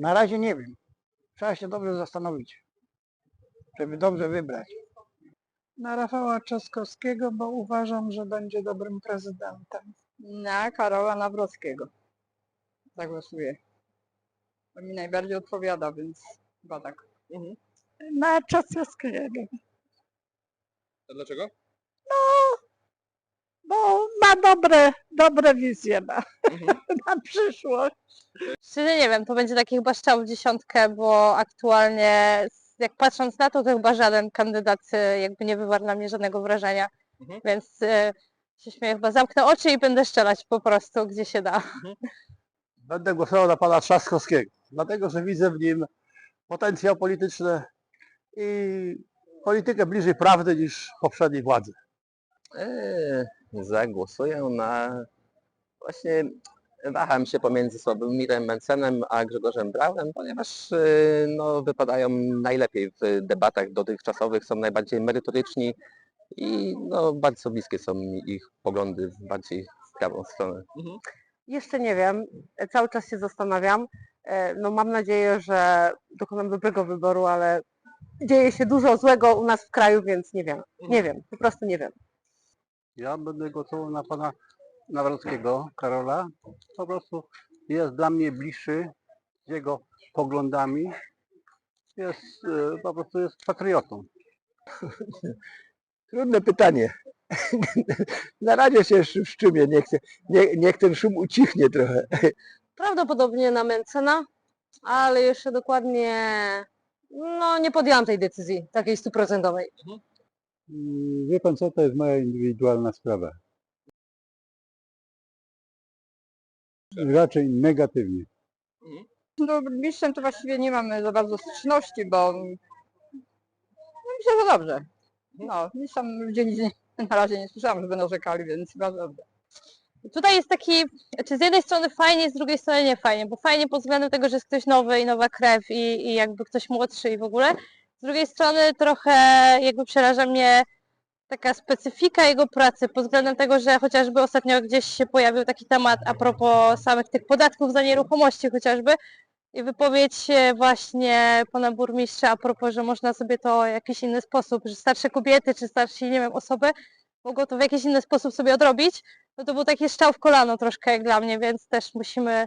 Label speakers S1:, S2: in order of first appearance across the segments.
S1: Na razie nie wiem. Trzeba się dobrze zastanowić, żeby dobrze wybrać.
S2: Na Rafała Trzaskowskiego, bo uważam, że będzie dobrym prezydentem.
S3: Na Karola Nawrockiego. Zagłosuję. To mi najbardziej odpowiada, więc chyba tak.
S2: Na Trzaskowskiego,
S4: A dlaczego?
S2: bo ma dobre, dobre wizje na, na przyszłość.
S5: Szczerze nie wiem, to będzie taki chyba strzał w dziesiątkę, bo aktualnie jak patrząc na to, to chyba żaden kandydat e, jakby nie wywarł na mnie żadnego wrażenia.
S4: Mhm.
S5: Więc e, się śmieję, chyba zamknę oczy i będę strzelać po prostu, gdzie się da.
S6: Będę głosował na pana Trzaskowskiego, dlatego że widzę w nim potencjał polityczny i politykę bliżej prawdy niż poprzedniej władzy.
S7: Eee, zagłosuję na... Właśnie waham się pomiędzy Sławomirem Mencenem a Grzegorzem Braunem, ponieważ e, no, wypadają najlepiej w debatach dotychczasowych, są najbardziej merytoryczni i no, bardzo bliskie są mi ich poglądy w bardziej w prawą stronę.
S8: Jeszcze nie wiem, e, cały czas się zastanawiam. E, No mam nadzieję, że dokonam dobrego wyboru, ale dzieje się dużo złego u nas w kraju, więc nie wiem. Nie wiem, po prostu nie wiem.
S6: Ja będę głosował na pana Nawrockiego, Karola. Po prostu jest dla mnie bliższy z jego poglądami. Jest, e, po prostu jest patriotą.
S1: Trudne pytanie. Na razie się sz- wstrzymie, niech, te- nie, niech ten szum ucichnie trochę.
S5: Prawdopodobnie na Mencena, ale jeszcze dokładnie no nie podjęłam tej decyzji, takiej stuprocentowej.
S6: Wie pan co, to jest moja indywidualna sprawa. Raczej negatywnie.
S3: No, mistrzem to właściwie nie mamy za bardzo styczności, bo no, myślę, że dobrze. No, tam ludzie nic nie, na razie nie słyszałam, żeby narzekali, więc chyba dobrze.
S5: Tutaj jest taki, czy z jednej strony fajnie, z drugiej strony nie fajnie, bo fajnie pod względem tego, że jest ktoś nowy i nowa krew i, i jakby ktoś młodszy i w ogóle. Z drugiej strony trochę jakby przeraża mnie taka specyfika jego pracy pod względem tego, że chociażby ostatnio gdzieś się pojawił taki temat a propos samych tych podatków za nieruchomości chociażby i wypowiedź e, właśnie pana burmistrza a propos, że można sobie to w jakiś inny sposób, że starsze kobiety czy starsi, nie wiem, osoby mogą to w jakiś inny sposób sobie odrobić, no to był taki strzał w kolano troszkę jak dla mnie, więc też musimy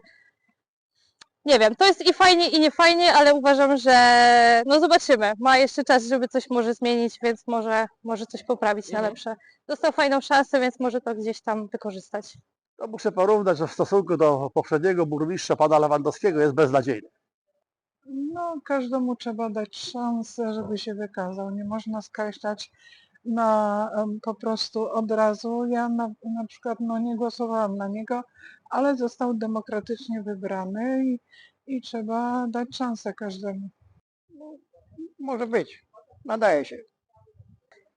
S5: nie wiem, to jest i fajnie i nie fajnie, ale uważam, że no zobaczymy. Ma jeszcze czas, żeby coś może zmienić, więc może, może coś poprawić na lepsze. Dostał fajną szansę, więc może to gdzieś tam wykorzystać.
S6: To muszę porównać, że w stosunku do poprzedniego burmistrza pana Lewandowskiego jest beznadziejny.
S2: No, każdemu trzeba dać szansę, żeby się wykazał. Nie można skreślać na em, po prostu od razu. Ja na, na przykład no, nie głosowałam na niego, ale został demokratycznie wybrany i, i trzeba dać szansę każdemu.
S1: Może być. Nadaje się.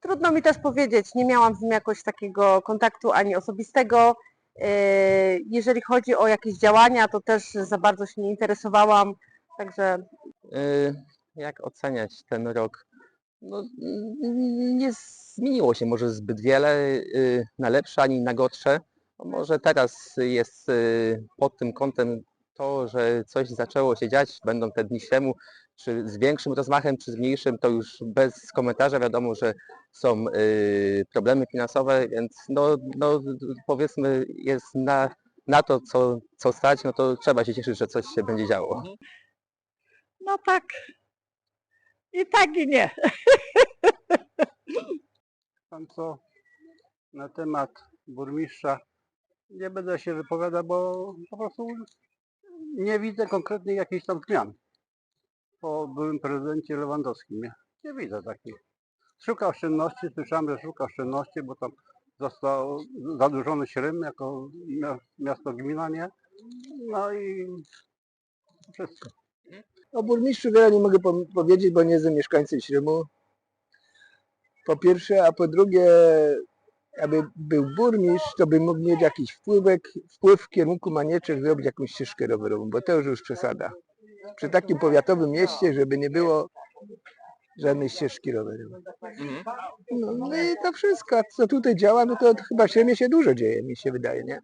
S8: Trudno mi też powiedzieć, nie miałam z nim jakoś takiego kontaktu ani osobistego. E, Jeżeli chodzi o jakieś działania, to też za bardzo się nie interesowałam, także
S7: Yy, Jak oceniać ten rok? No, nie zmieniło się może zbyt wiele yy, na lepsze ani na gorsze. No, Może teraz jest yy, pod tym kątem to, że coś zaczęło się dziać, będą te dni temu, czy z większym rozmachem, czy z mniejszym, to już bez komentarza wiadomo, że są yy, problemy finansowe, więc no, no powiedzmy jest na, na to, co, co stać, no to trzeba się cieszyć, że coś się będzie działo.
S2: No tak. I tak i nie.
S6: Pan co na temat burmistrza nie będę się wypowiadał, bo po prostu nie widzę konkretnych jakichś tam zmian po byłym prezydencie Lewandowskim. Nie, widzę takich. Szuka oszczędności, słyszałem, że szuka oszczędności, bo tam został zadłużony Śrym jako mia- miasto gmina, nie? No i wszystko.
S1: O burmistrzu wiele nie mogę powiedzieć, bo nie jestem mieszkańcem Śrymu. Po pierwsze, a po drugie, aby był burmistrz, to by mógł mieć jakiś wpływek, wpływ w kierunku Manieczek, zrobić jakąś ścieżkę rowerową, bo to już już przesada. Przy takim powiatowym mieście, żeby nie było żadnej ścieżki rowerowej. No, no i to wszystko, co tutaj działa, no to chyba w Śremie się dużo dzieje, mi się wydaje, nie?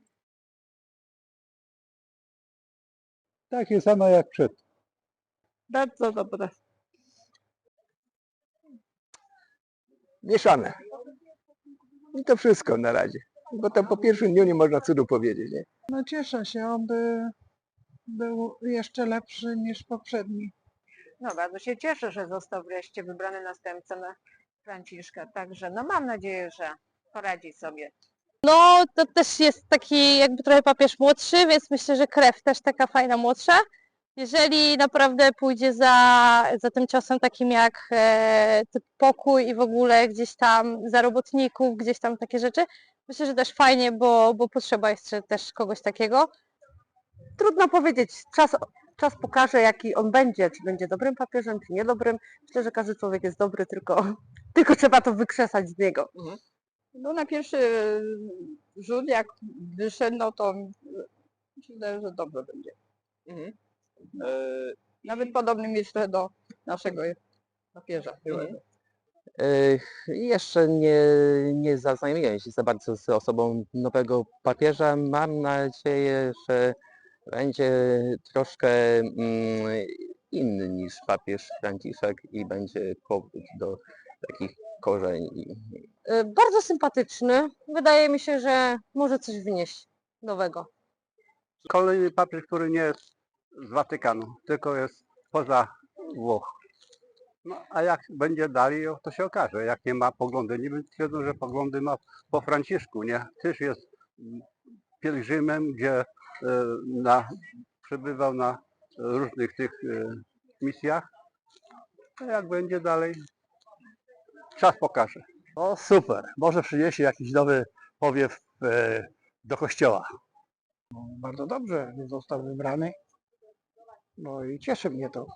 S6: Takie samo jak przed.
S3: Bardzo dobre.
S1: Mieszane. I to wszystko na razie. Bo to po pierwszym dniu nie można cudu powiedzieć, nie?
S2: No cieszę się, oby był jeszcze lepszy niż poprzedni.
S9: No bardzo się cieszę, że został wreszcie wybrany następca na Franciszka, także no mam nadzieję, że poradzi sobie.
S5: No, to też jest taki jakby trochę papież młodszy, więc myślę, że krew też taka fajna młodsza. Jeżeli naprawdę pójdzie za, za tym ciosem takim jak e, typ pokój i w ogóle gdzieś tam za robotników, gdzieś tam takie rzeczy, myślę, że też fajnie, bo, bo potrzeba jeszcze też kogoś takiego.
S8: Trudno powiedzieć, czas, czas pokaże jaki on będzie, czy będzie dobrym papieżem, czy niedobrym. Myślę, że każdy człowiek jest dobry, tylko, tylko trzeba to wykrzesać z niego.
S3: No na pierwszy rzut jak wyszedł, no to myślę, że dobrze będzie.
S4: Mhm.
S3: Nawet podobnym jest do naszego papieża. byłego.
S7: E, Jeszcze nie, nie zaznajomiłem się za bardzo z osobą nowego papieża. Mam nadzieję, że będzie troszkę mm, inny niż papież Franciszek i będzie powrót do takich korzeni.
S8: Y, Bardzo sympatyczny. Wydaje mi się, że może coś wnieść nowego.
S6: Kolejny papież, który nie jest z Watykanu, tylko jest poza Włoch. No a jak będzie dalej, to się okaże. Jak nie ma poglądy, niby twierdzą, że poglądy ma po Franciszku, nie? Też jest pielgrzymem, gdzie e, na, przebywał na różnych tych e, misjach. A jak będzie dalej, czas pokaże.
S10: O super, może przyniesie jakiś nowy powiew e, do kościoła.
S1: Bardzo dobrze, został wybrany. No i cieszy mnie to.